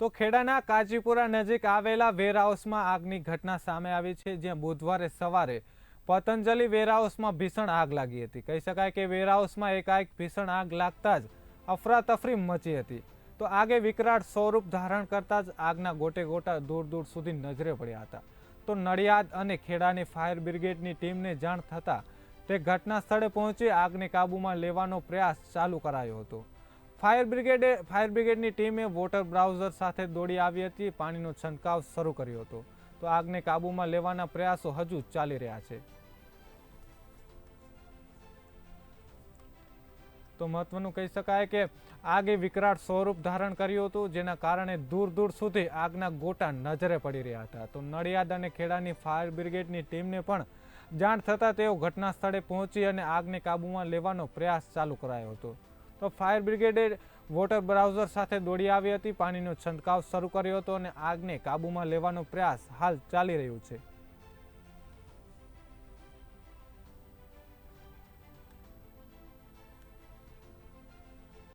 તો ખેડાના કાજીપુરા નજીક આવેલા વેરહાઉસમાં આગની ઘટના સામે આવી છે, જ્યાં બુધવારે સવારે પતંજલિ વેરહાઉસમાં ભીષણ આગ લાગી હતી. કહી શકાય કે વેરહાઉસમાં એકાએક ભીષણ આગ લાગતા જ અફરાતફરી મચી હતી. તો આગે વિકરાળ સ્વરૂપ ધારણ કરતા જ આગના ગોટે ગોટા દૂર દૂર સુધી નજરે પડ્યા હતા. તો નડિયાદ અને ખેડાની ફાયર બ્રિગેડની ટીમને જાણ થતાં તે ઘટના સ્થળે પહોંચી આગને કાબૂમાં લેવાનો પ્રયાસ ચાલુ કરાયો હતો. ફાયર બ્રિગેડે, ફાયર બ્રિગેડની ટીમે વોટર બ્રાઉઝર સાથે દોડી આવી હતી, પાણીનો છંટકાવ શરૂ કર્યો હતો. તો આગને કાબૂમાં લેવાના પ્રયાસો હજુ ચાલી રહ્યા છે. તો મહત્વનું કહી શકાય કે આગે વિકરાળ સ્વરૂપ ધારણ કર્યું હતું, જેના કારણે દૂર દૂર સુધી આગના ગોટા નજરે પડી રહ્યા હતા. તો નડિયાદ અને ખેડાની ફાયર બ્રિગેડની ટીમને પણ જાણ થતાં તેઓ ઘટના સ્થળે પહોંચી અને આગને કાબૂમાં લેવાનો પ્રયાસ ચાલુ કરાયો હતો. તો ફાયર બ્રિગેડે વોટર બ્રાઉઝર સાથે દોડી આવી હતી. પાણીનો છંટકાવ શરૂ કર્યો હતો અને આગને કાબૂમાં લેવાનો પ્રયાસ હાલ ચાલી રહ્યું છે.